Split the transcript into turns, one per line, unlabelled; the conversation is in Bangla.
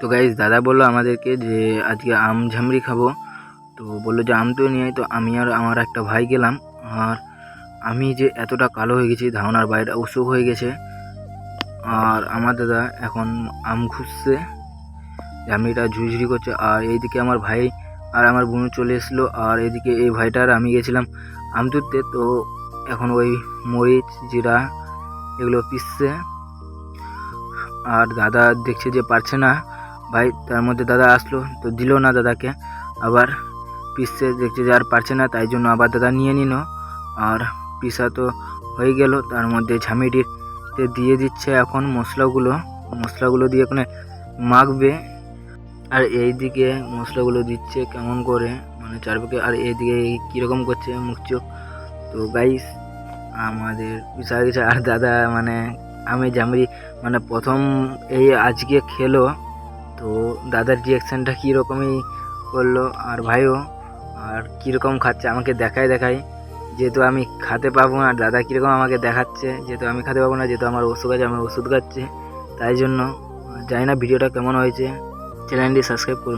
তো গাইজ দাদা বলল আমাদেরকে যে আজকে আম ঝামড়ি খাব। তো বলল যে আম তো নিয়ে তো আমি আর আমার একটা ভাই গেলাম। আর আমি যে এতটা কালো হয়ে গেছি, ধারণার বাইরে অসুখ হয়ে গেছে। আর আমার দাদা এখন আম খুঁজছে। ঝামরিটা ঝুরঝুরি করছে। আর এইদিকে আমার ভাই আর আমার বোন চলে এসলো আর এদিকে এই ভাইটার আমি গেছিলাম আম তুলতে। তো এখন ওই মরিচ, জিরা এগুলো পিসছে। আর দাদা দেখছে যে পারছে না। ভাই, তার মধ্যে দাদা আসলো, তো দিল না দাদাকে। আবার পিসছে দেখছে যে আর পারছে না, তাই জন্য আবার দাদা নিয়ে নিল। আর পিসা তো হয়ে গেল, তার মধ্যে ঝামেটিতে দিয়ে দিচ্ছে এখন মশলাগুলো। মশলাগুলো দিয়ে ওখানে মাখবে। আর এইদিকে মশলাগুলো দিচ্ছে কেমন করে মানে চারপাকে আর এইদিকে কীরকম করছে মুখ চোখ। তো গাইস আমাদের পিসা গেছে আর দাদা মানে আমি জামরি মানে প্রথম এই আজকে খেলো। তো দাদার রিয়াকশানটা কীরকমই করল আর ভাইও? আর কীরকম খাচ্ছে? আমাকে দেখায় দেখায় যেহেতু আমি খাতে পাবো না আর দাদা কীরকম আমাকে দেখাচ্ছে? যেহেতু আমি খাতে পাবো না, যেহেতু আমার ওষুধ আছে, আমি ওষুধ খাচ্ছে। তাই জন্য, জানি না ভিডিওটা কেমন হয়েছে। চ্যানেলটি সাবস্ক্রাইব করুন।